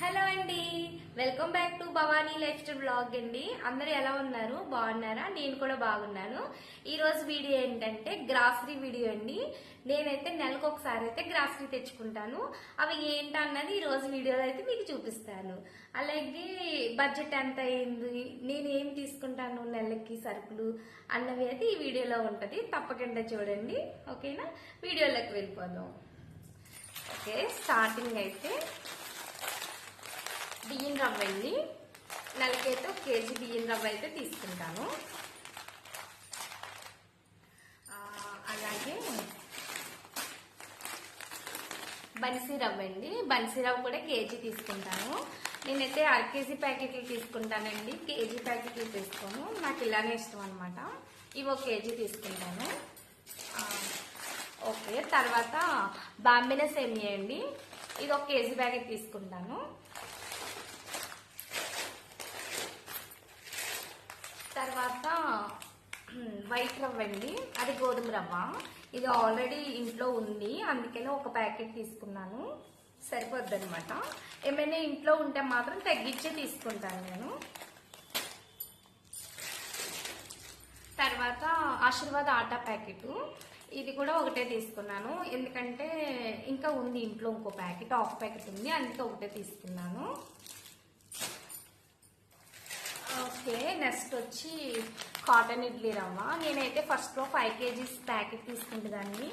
Hello అండి. Welcome back to Bhavani lifestyle blog అండి. అందరూ ఎలా ఉన్నారు? బాగున్నారా? నేను కూడా బాగున్నాను. ఈ రోజు వీడియో ఏంటంటే గ్రాసరీ వీడియో అండి. నేనైతే నెలకు ఒకసారి అయితే గ్రాసరీ తెచ్చుకుంటాను. అవి ఏంటన్నది ఈ రోజు వీడియోలో అయితే మీకు చూపిస్తాను. అలాగే బడ్జెట్ ఎంత అయింది? నేను ఏం తీసుకుంటాను నెలకి సరుకులు అన్నవి అయితే ఈ వీడియోలో ఉంటుంది. తప్పకుండా చూడండి. ఓకేనా? వీడియోలోకి వెళ్ళిపోదాం. ఓకే స్టార్టింగ్ అయితే బియ్యం రవ్వ అండి. నెలకైతే ఒక కేజీ బియ్యం రవ్వ అయితే తీసుకుంటాను. అలాగే బన్సీ రవ్వ అండి. బన్సీ రవ్వ కూడా కేజీ తీసుకుంటాను. నేనైతే అర కేజీ ప్యాకెట్లు తీసుకుంటానండి. కేజీ ప్యాకెట్లు తీసుకోను. నాకు ఇలానే ఇష్టం అనమాట ఇవి ఒక కేజీ తీసుకుంటాను. ఓకే. తర్వాత బాంబిన సేమియా అండి. ఇది ఒక కేజీ ప్యాకెట్ తీసుకుంటాను. తర్వాత వైట్ రవ్వ అండి. అది గోధుమ రవ్వ. ఇది ఆల్రెడీ ఇంట్లో ఉంది. అందుకనే ఒక ప్యాకెట్ తీసుకున్నాను. సరిపోద్దనమాట ఏమైనా ఇంట్లో ఉంటే మాత్రం తగ్గించే తీసుకుంటాను నేను. తర్వాత ఆశీర్వాద్ ఆటా ప్యాకెట్. ఇది కూడా ఒకటే తీసుకున్నాను. ఎందుకంటే ఇంకా ఉంది ఇంట్లో ఇంకో ప్యాకెట్ ఆఫ్ ప్యాకెట్ ఉంది. అందుకే ఒకటే తీసుకున్నాను. ఓకే నెక్స్ట్ వచ్చి కాటన్ ఇడ్లీ రవ్వ. నేనైతే ఫస్ట్లో ఫైవ్ కేజీస్ ప్యాకెట్ తీసుకుంటుందాన్ని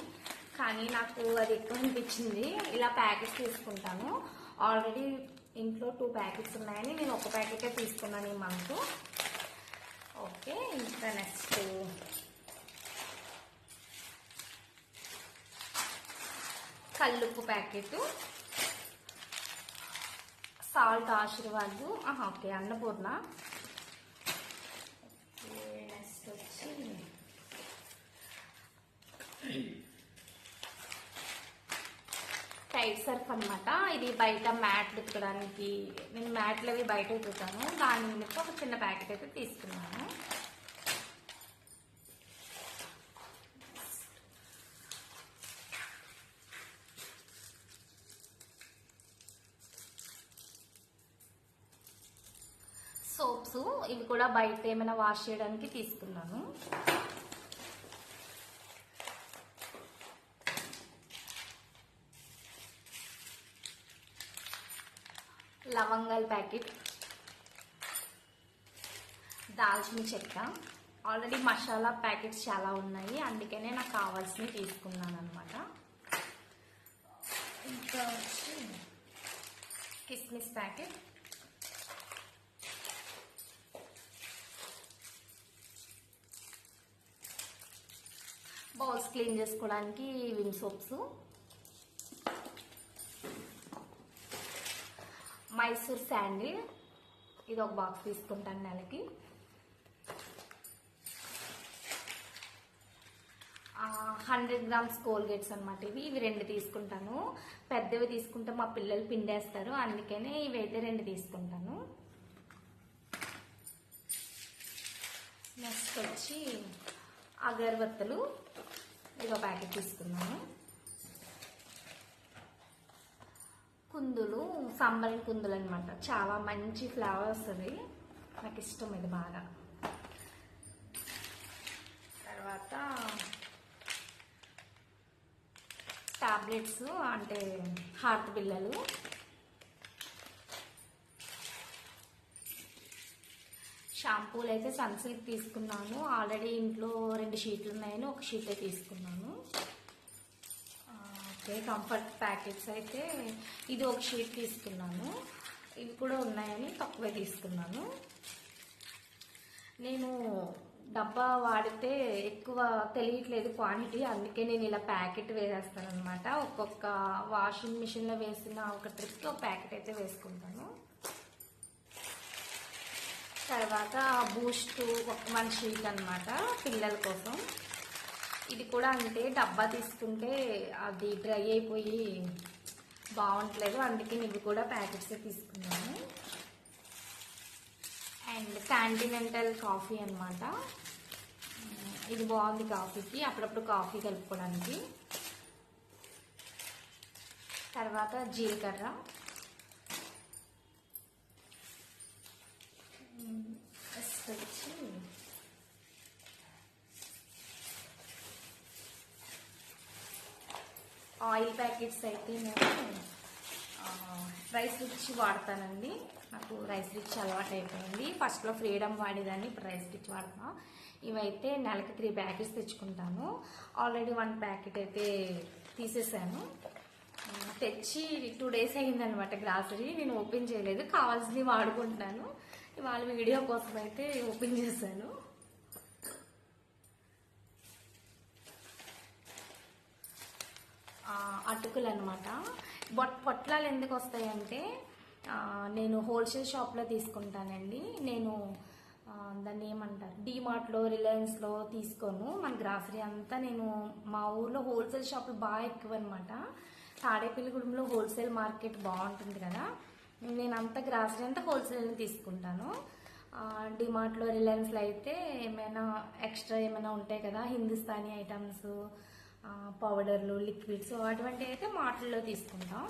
కానీ నాకు అది ఎక్కువ అనిపించింది. ఇలా ప్యాకెట్స్ తీసుకుంటాను. ఆల్రెడీ ఇంట్లో టూ ప్యాకెట్స్ ఉన్నాయని నేను ఒక ప్యాకెటే తీసుకున్నాను ఈ మంత్ ఓకే ఇంకా నెక్స్ట్ కల్లుప్పు packet. Salt Aashirvaad. Okay Annapurna okay, next వచ్చి టైట్ అనమాట ఇది బయట మ్యాట్లు ఉతకడానికి నేను మ్యాట్లు అవి బయట ఉతుకుతాను. దాని నిమిత్తం ఒక చిన్న ప్యాకెట్ అయితే తీసుకున్నాను. సోప్స్ ఇవి కూడా బయట ఏమైనా వాష్ చేయడానికి తీసుకున్నాను. లవంగాల ప్యాకెట్ దాల్చిన చెక్క. ఆల్రెడీ మసాలా ప్యాకెట్స్ చాలా ఉన్నాయి. అందుకనే నాకు కావాల్సినవి తీసుకున్నాను అనమాట ఇంకా వచ్చి కిస్మిస్ ప్యాకెట్. బౌల్స్ క్లీన్ చేసుకోవడానికి విమ్ సోప్స్. మైసూర్ శాండిల్. ఇది ఒక బాక్స్ తీసుకుంటాను నెలకి. హండ్రెడ్ గ్రామ్స్ కోల్గేట్స్ అనమాట ఇవి. ఇవి రెండు తీసుకుంటాను. పెద్దవి తీసుకుంటే మా పిల్లలు పిండేస్తారు. అందుకనే ఇవైతే రెండు తీసుకుంటాను. నెక్స్ట్ వచ్చి అగరబత్తులు. ఇదో ప్యాకెట్ తీసుకున్నాను. కుందులు సంబరం కుందులు అనమాట చాలా మంచి ఫ్లేవర్ వస్తుంది నాకు ఇష్టం ఇది బాగా. తర్వాత టాబ్లెట్స్ అంటే హార్ట్ బిల్లలు. షాంపూలు అయితే సన్సిల్క్ తీసుకున్నాను. ఆల్రెడీ ఇంట్లో రెండు షీట్లు ఉన్నాయని ఒక షీటే తీసుకున్నాను. ఓకే కంఫర్ట్ ప్యాకెట్స్ అయితే ఇది ఒక షీట్ తీసుకున్నాను. ఇవి కూడా ఉన్నాయని తక్కువే తీసుకున్నాను. నేను డబ్బా వాడితే ఎక్కువ తెలియట్లేదు క్వాంటిటీ అందుకే నేను ఇలా ప్యాకెట్ వేసేస్తాను అనమాట ఒక్కొక్క వాషింగ్ మిషన్లో వేసిన ఒక ట్రిప్కి ఒక ప్యాకెట్ అయితే వేసుకుంటాను. తర్వాత బూస్ట్ ఒక వన్ షీట్ అనమాట పిల్లల కోసం. ఇది కూడా అంటే డబ్బా తీసుకుంటే అది డ్రై అయిపోయి బాగుంటలేదు. అందుకే ఇవి కూడా ప్యాకెట్స్ తీసుకున్నాను. అండ్ కాంటినెంటల్ కాఫీ అనమాట ఇది బాగుంది కాఫీకి. అప్పుడప్పుడు కాఫీ కలుపుకోవడానికి. తర్వాత జీలకర్ర. ఆయిల్ ప్యాకెట్స్ అయితే నేను రైస్ రిచ్ వాడతానండి. నాకు రైస్ రిచ్ అలవాటు అయిపోయింది ఫస్ట్లో ఫ్రీడమ్ వాడేదాన్ని ఇప్పుడు రైస్ రిచ్ వాడతా. ఇవైతే నెలకి త్రీ ప్యాకెట్స్ తెచ్చుకుంటాను. ఆల్రెడీ వన్ ప్యాకెట్ అయితే తీసేసాను. తెచ్చి టూ డేస్ అయిందనమాట గ్రాసరీ నేను ఓపెన్ చేయలేదు. కావాల్సినవి వాడుకుంటాను ఇవాళ వీడియో కోసం అయితే ఓపెన్ చేశాను. అటుకులు అనమాట బొట్ పొట్లాలు ఎందుకు వస్తాయంటే నేను హోల్సేల్ షాప్లో తీసుకుంటానండి. నేను దాన్ని ఏమంటారు డీమార్ట్లో రిలయన్స్లో తీసుకోను. మన గ్రాసరీ అంతా నేను మా ఊర్లో హోల్సేల్ షాపులు బాగా ఎక్కువ అనమాట తాడేపల్లిగూడెంలో హోల్సేల్ మార్కెట్ బాగుంటుంది కదా. నేను అంత గ్రాసరీ అంతా హోల్సేల్ తీసుకుంటాను. డిమార్ట్లో రిలయన్స్లో అయితే ఏమైనా ఎక్స్ట్రా ఏమైనా ఉంటాయి కదా హిందుస్థానీ ఐటమ్స్ పౌడర్లు లిక్విడ్స్ అటువంటివి అయితే మాటల్లో తీసుకుంటాం.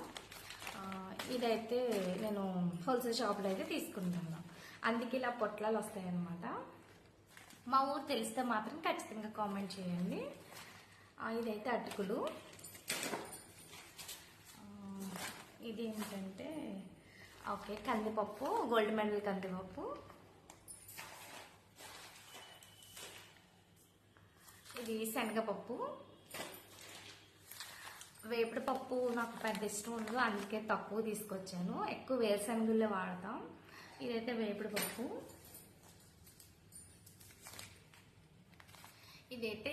ఇదైతే నేను హోల్సేల్ షాప్లో అయితే తీసుకుంటాను. అందుకే ఇలా పొట్లాలు వస్తాయన్నమాట. మా ఊరు తెలిస్తే మాత్రం ఖచ్చితంగా కామెంట్ చేయండి. ఇదైతే అటుకులు. ఇదేంటంటే ఇది ఏంటంటే ఓకే కందిపప్పు గోల్డ్ మెడల్ కందిపప్పు. ఇది శనగపప్పు. వేపుడు పప్పు నాకు పెద్ద ఇష్టం ఉండదు అందుకే తక్కువ తీసుకొచ్చాను. ఎక్కువ వేరుశనగుళ్ళే వాడతాం. ఇదైతే వేపుడు పప్పు. ఇదైతే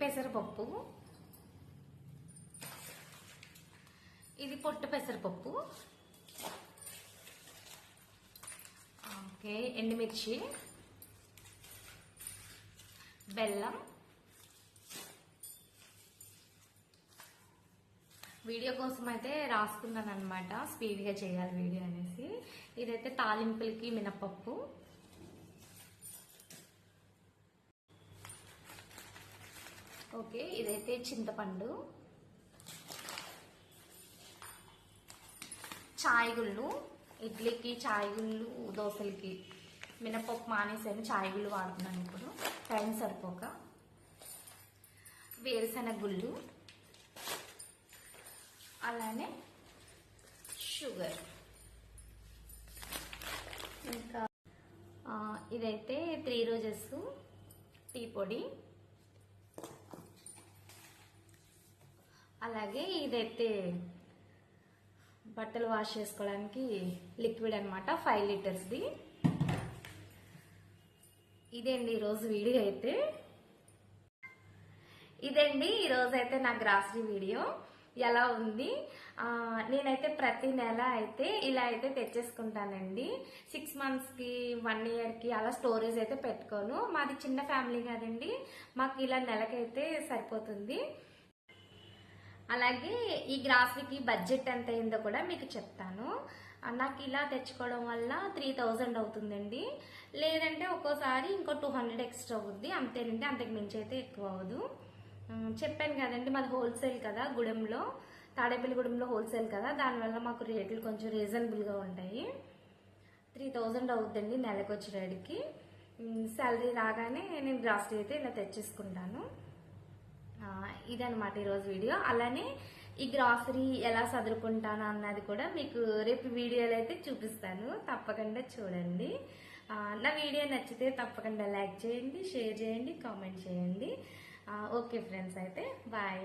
పెసరపప్పు. ఇది పొట్టు పెసరపప్పు. ఓకే ఎండుమిర్చి. బెల్లం. వీడియో కోసం అయితే రాసుకున్నాను అనమాట స్పీడ్గా చేయాలి వీడియో అనేసి. ఇదైతే తాలింపులకి మినపప్పు. ఓకే ఇదైతే చింతపండు. చాయ్ గుళ్ళు ఇడ్లీకి చాయ్ గుళ్ళు దోశలకి మినపప్పు మానేసాను. చాయ్ గుళ్ళు వాడుతున్నాను ఇప్పుడు. టైం సరిపోక. వేరుశెనగ గుళ్ళు అలానే షుగర్. ఇంకా ఇదైతే త్రీ రోజెస్ టీ పొడి. అలాగే ఇదైతే బట్టలు వాష్ చేసుకోవడానికి లిక్విడ్ అనమాట ఫైవ్ లీటర్స్ది. ఇదండి ఈరోజు వీడియో అయితే. ఇదండి ఈరోజు అయితే నా గ్రాసరీ వీడియో. ఎలా ఉంది? నేనైతే ప్రతి నెల అయితే ఇలా అయితే తెచ్చేసుకుంటానండి. సిక్స్ మంత్స్కి వన్ ఇయర్కి అలా స్టోరేజ్ అయితే పెట్టుకోను. మాది చిన్న ఫ్యామిలీ కాదండి. మాకు ఇలా నెలకైతే సరిపోతుంది. అలాగే ఈ గ్రాసరీకి బడ్జెట్ ఎంత అయిందో కూడా మీకు చెప్తాను. నాకు ఇలా తెచ్చుకోవడం వల్ల త్రీ థౌజండ్ అవుతుందండి. లేదంటే ఒక్కోసారి ఇంకో టూ హండ్రెడ్ ఎక్స్ట్రా అవుద్ది. అంతేనండి. అంతకు మించి అయితే ఎక్కువ అవ్వదు. చెప్పాను కదండి మాది హోల్సేల్ కదా గుడెంలో తాడేపల్లిగూడెంలో హోల్సేల్ కదా దానివల్ల మాకు రేట్లు కొంచెం రీజనబుల్గా ఉంటాయి. త్రీ థౌజండ్ అవుద్దండి నెలకు వచ్చేటికి శాలరీ రాగానే నేను గ్రాసరీ అయితే ఇలా తెచ్చేసుకుంటాను. ఇదనమాట ఈరోజు వీడియో. అలానే ఈ గ్రాసరీ ఎలా చదువుకుంటాను అన్నది కూడా మీకు రేపు వీడియోలో అయితే చూపిస్తాను. తప్పకుండా చూడండి. నా వీడియో నచ్చితే తప్పకుండా లైక్ చేయండి షేర్ చేయండి కామెంట్ చేయండి. ఓకే ఫ్రెండ్స్ అయితే బాయ్